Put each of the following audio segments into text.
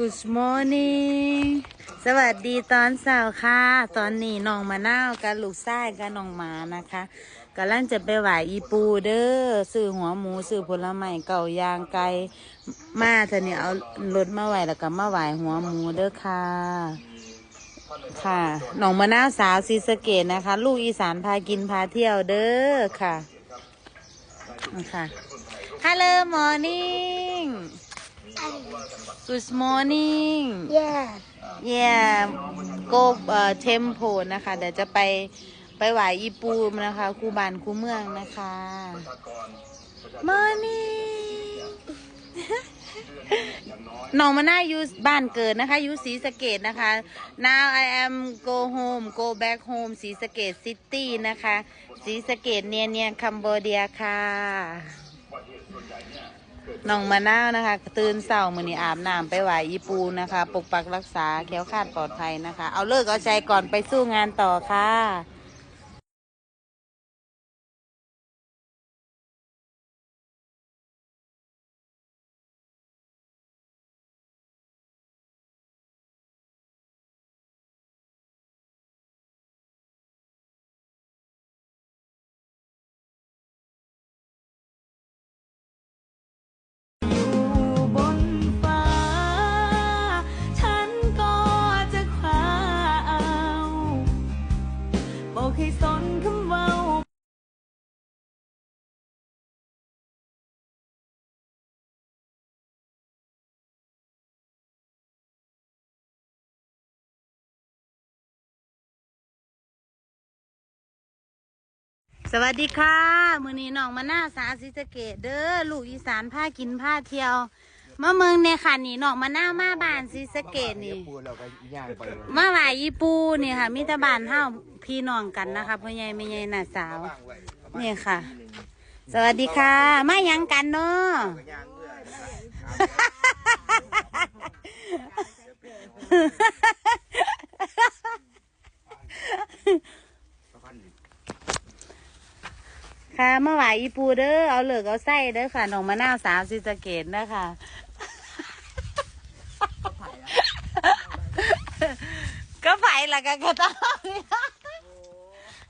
Good morning สวัสดีตอนเช้าค่ะ ตอนนี้น้องมะนาวกับลูกชายกับน้องหมานะคะกำลังจะไปไหวอีปูเด้อซื้อหัวหมูซื้อผลไม้เก่ายางไก่มาเธอเนี่ยเอารถมาไหวแล้วก็มาไหวหัวหมูเด้อค่ะ ค่ะน้องมะนาวสาวซีสเกตนะคะ ลูกอีสานพากินพาเที่ยวเด้อค่ะค่ะ Hello morning Good morning Yeah. Yeah go เอ่อ temple นะคะ เดี๋ยวจะไปไปไหวอีปูมนะคะคูบานคูเมืองนะคะ morning น้องมาน่าอยู่บ้านเกิดนะคะอยู่ศรีสะเกดนะคะ now I am go home go back home ศรีสะเกด city นะคะศรีสะเกดเนียเนียคัมโบเดียค่ะ น้องมะนาวนะคะตื่นเศร้ามือนี้อาบน้ำไปไหวอีปูนะคะ ปกปักรักษาแค้วคาดปลอดภัยนะคะ เอาเลิกเอาใจก่อนไปสู้งานต่อค่ะ ให้สนคำเว่าสวัสดีค่ะ มือนี้น้องมาหน้าสาวศรีสเกดเด้อลูกอีสานผ้ากินผ้าเที่ยว มาเมืองเนี่ยค่ะนี่น้องมาหน้ามาบ้านศรีสะเกดนี่ ปูเราก็ย่างไปมาหวอีปูนี่ค่ะมิตรบานเท่าพี่น้องกันนะคะพ่อใหญ่แม่ใหญ่น่ะสาว นี่ค่ะ สวัสดีค่ะ มาหยังกันเนาะย่างเมื่อค่ะมาไหวอีปูเด้อเอาเหลือกเอาไส้เด้อค่ะน้องมะนาวสาวศรีสะเกดนะคะ ก็ไผ่ละกันก็ต้อง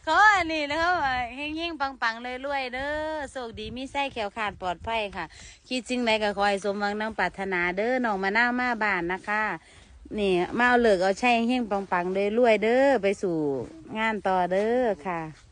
เขาอันนี้นะครับเฮงเฮงๆปังปังๆรวยๆเด้อโชคดีมีไส้แขวขาดปลอดภัยค่ะ คิดจริงไหมก็คอยสมหวังนังปรารถนาเด้อน้องมะนาวมาบานนะคะนี่มาเอาเหลือกเอาใช่เฮงๆปังปังๆรวยๆเด้อไปสู่งานต่อเด้อค่ะ